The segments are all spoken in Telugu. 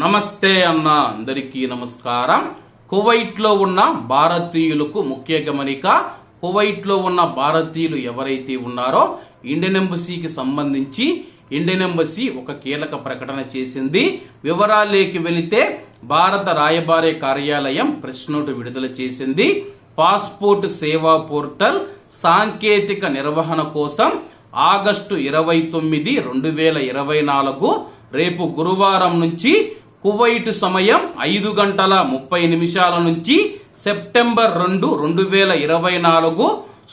నమస్తే అన్న అందరికీ నమస్కారం. కువైట్లో ఉన్న భారతీయులకు ముఖ్య గమనిక కువైట్లో ఉన్న భారతీయులు ఎవరైతే ఉన్నారో ఇండియన్ ఎంబసీకి సంబంధించి ఇండియన్ ఎంబసీ ఒక కీలక ప్రకటన చేసింది. వివరాలేకి వెళితే భారత రాయబారి కార్యాలయం ప్రెస్ నోటు విడుదల చేసింది. పాస్పోర్ట్ సేవా పోర్టల్ సాంకేతిక నిర్వహణ కోసం ఆగస్టు ఇరవై తొమ్మిది రెండు వేల ఇరవై నాలుగు రేపు గురువారం నుంచి కువైట్ సమయం ఐదు గంటల ముప్పై నిమిషాల నుంచి సెప్టెంబర్ రెండు రెండు వేల ఇరవై నాలుగు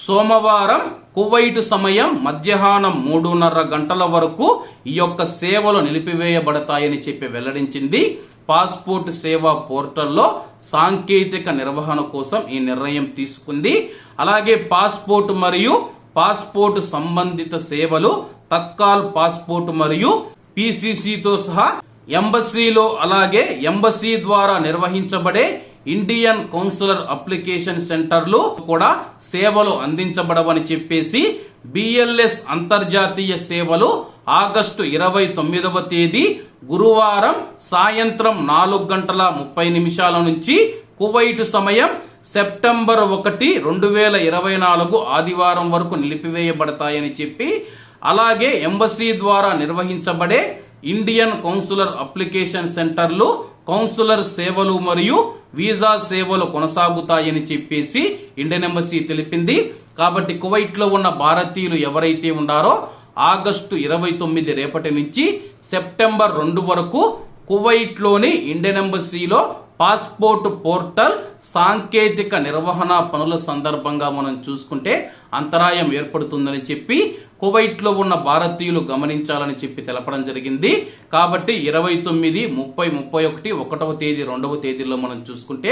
సోమవారం కువైట్ సమయం మధ్యాహ్నం మూడున్నర గంటల వరకు ఈ యొక్క సేవలు నిలిపివేయబడతాయని చెప్పి వెల్లడించింది. పాస్పోర్ట్ సేవా పోర్టల్లో సాంకేతిక నిర్వహణ కోసం ఈ నిర్ణయం తీసుకుంది. అలాగే పాస్పోర్ట్ మరియు పాస్పోర్ట్ సంబంధిత సేవలు తత్కాల్ పాస్పోర్ట్ మరియు పిసిసితో సహా ఎంబసీలో అలాగే ఎంబసీ ద్వారా నిర్వహించబడే ఇండియన్ కౌన్సిలర్ అప్లికేషన్ సెంటర్లు కూడా సేవలు అందించబడవని చెప్పేసి బిఎల్ఎస్ అంతర్జాతీయ సేవలు ఆగస్టు ఇరవై తొమ్మిదవ తేదీ గురువారం సాయంత్రం నాలుగు గంటల ముప్పై నిమిషాల నుంచి కువైట్ సమయం సెప్టెంబర్ ఒకటి రెండు వేల ఇరవై నాలుగు ఆదివారం వరకు నిలిపివేయబడతాయని చెప్పి అలాగే ఎంబసీ ద్వారా నిర్వహించబడే ఇండియన్ కౌన్సిలర్ అప్లికేషన్ సెంటర్లు కౌన్సిలర్ సేవలు మరియు వీసా సేవలు కొనసాగుతాయని చెప్పేసి ఇండియన్ ఎంబసీ తెలిపింది. కాబట్టి కువైట్లో ఉన్న భారతీయులు ఎవరైతే ఉన్నారో ఆగస్టు ఇరవై తొమ్మిది రేపటి నుంచి సెప్టెంబర్ రెండు వరకు కువైట్లోని ఇండియన్ ఎంబసీలో పాస్పోర్ట్ పోర్టల్ సాంకేతిక నిర్వహణ పనుల సందర్భంగా మనం చూసుకుంటే అంతరాయం ఏర్పడుతుందని చెప్పి కువైట్లో ఉన్న భారతీయులు గమనించాలని చెప్పి తెలపడం జరిగింది. కాబట్టి ఇరవై తొమ్మిది ముప్పై ముప్పై ఒకటి ఒకటవ తేదీ రెండవ తేదీలో మనం చూసుకుంటే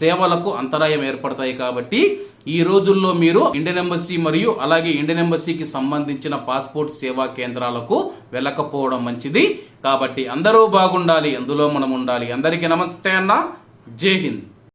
సేవలకు అంతరాయం ఏర్పడతాయి కాబట్టి ఈ రోజుల్లో మీరు ఇండియన్ ఎంబసీ మరియు అలాగే ఇండియన్ ఎంబసీకి సంబంధించిన పాస్పోర్ట్ సేవా కేంద్రాలకు వెళ్ళకపోవడం మంచిది. కాబట్టి అందరూ బాగుండాలి అందులో మనం ఉండాలి. అందరికీ నమస్తే అన్న. జై హింద్.